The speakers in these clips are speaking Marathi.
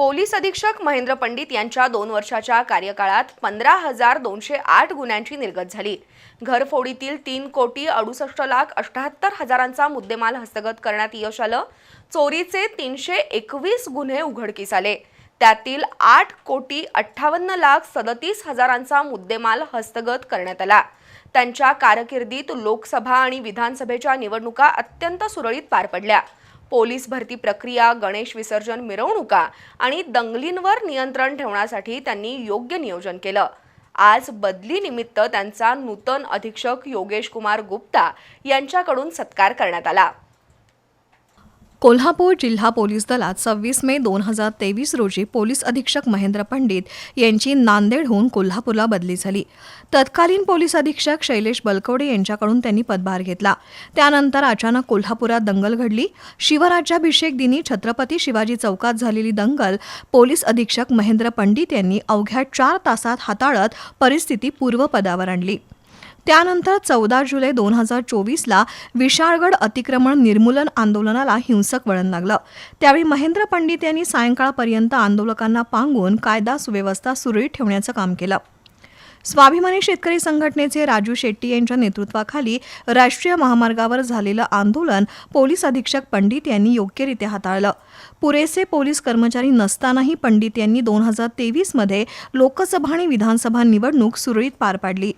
पोलीस अधीक्षक महेंद्र पंडित यांच्या दोन वर्षाच्या कार्यकाळात पंधरा हजार दोनशे आठ गुन्ह्यांची निर्गत झाली. घरफोडीतील तीन कोटी अडुसष्ट लाख अठ्याहत्तर हजारांचा मुद्देमाल हस्तगत करण्यात यश आलं. चोरीचे तीनशे एकवीस गुन्हे उघडकीस आले. त्यातील आठ कोटी अठ्ठावन्न लाख सदतीस हजारांचा मुद्देमाल हस्तगत करण्यात आला. त्यांच्या कारकिर्दीत लोकसभा आणि विधानसभेच्या निवडणुका अत्यंत सुरळीत पार पडल्या. पोलीस भरती प्रक्रिया गणेश विसर्जन मिरवणुका आणि दंगलींवर नियंत्रण ठेवण्यासाठी त्यांनी योग्य नियोजन केलं. आज बदलीनिमित्त त्यांचा नूतन अधीक्षक योगेश कुमार गुप्ता यांच्याकडून सत्कार करण्यात आला. कोल्हापूर जिल्हा पोलीस दलात सव्वीस मे दोन हजार तेवीस रोजी पोलीस अधीक्षक महेंद्र पंडित यांची नांदेडहून कोल्हापूरला बदली झाली. तत्कालीन पोलीस अधीक्षक शैलेश बलकवडे यांच्याकडून त्यांनी पदभार घेतला. त्यानंतर अचानक कोल्हापुरात दंगल घडली. शिवराज्याभिषेक दिनी छत्रपती शिवाजी चौकात झालेली दंगल पोलीस अधीक्षक महेंद्र पंडित यांनी अवघ्या चार तासात हाताळत परिस्थिती पूर्वपदावर आणली. त्यानंतर चौदा जुलै दोन हजार चोवीसला विशाळगड अतिक्रमण निर्मूलन आंदोलनाला हिंसक वळण लागलं. त्यावेळी महेंद्र पंडित यांनी सायंकाळपर्यंत आंदोलकांना पांगून कायदा सुव्यवस्था सुरळीत ठेवण्याचं काम केलं. स्वाभिमानी शेतकरी संघटनेचे राजू शेट्टी यांच्या नेतृत्वाखाली राष्ट्रीय महामार्गावर झालेलं आंदोलन पोलीस अधीक्षक पंडित यांनी योग्यरित्या हाताळलं. पुरेसे पोलीस कर्मचारी नसतानाही पंडित यांनी दोन हजार तेवीसमध्ये लोकसभा आणि विधानसभा निवडणूक सुरळीत पार पाडली.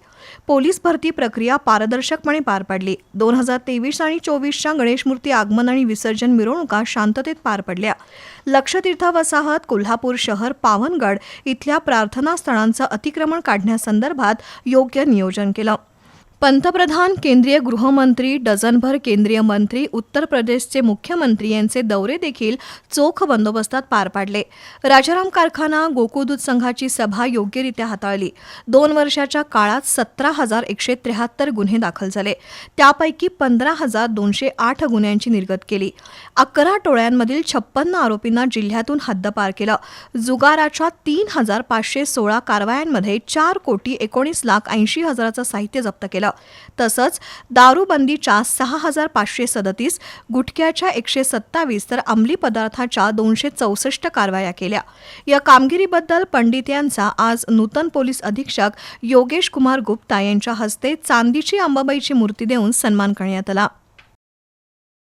पोलीस भरती प्रक्रिया पारदर्शकपणे पार पाडली. दोन हजार तेवीस आणि चोवीसच्या गणेशमूर्ती आगमन आणि विसर्जन मिरवणुका शांततेत पार पडल्या. लक्षतीर्थ वसाहत कोल्हापूर शहर पावनगड इथल्या प्रार्थनास्थळांचं अतिक्रमण काढण्यासंदर्भात योग्य नियोजन केलं. पंतप्रधान केंद्रीय गृहमंत्री डझनभर केंद्रीय मंत्री उत्तर प्रदेशचे मुख्यमंत्री यांचे दौरे देखील चोख बंदोबस्तात पार पाडले. राजाराम कारखाना गोकुदूत संघाची सभा योग्यरित्या हाताळली. दोन वर्षाच्या काळात सतरा हजार एकशे त्र्याहत्तर गुन्हे दाखल झाले. त्यापैकी पंधरा हजार दोनशे आठ गुन्ह्यांची निर्गत केली. अकरा टोळ्यांमधील छप्पन्न आरोपींना जिल्ह्यातून हद्दपार केलं. जुगाराच्या तीन हजार पाचशे सोळा कारवायांमध्ये चार कोटी एकोणीस लाख ऐंशी हजाराचं साहित्य जप्त केलं. तसंच दारूबंदीच्या सहा हजार पाचशे सदतीस गुटख्याच्या एकशे सत्तावीस तर अंमली पदार्थाच्या दोनशे चौसष्ट कारवाया केल्या. या कामगिरीबद्दल पंडित यांचा आज नूतन पोलीस अधीक्षक योगेश कुमार गुप्ता यांच्या हस्ते चांदीची अंबाबाईची मूर्ती देऊन सन्मान करण्यात आला.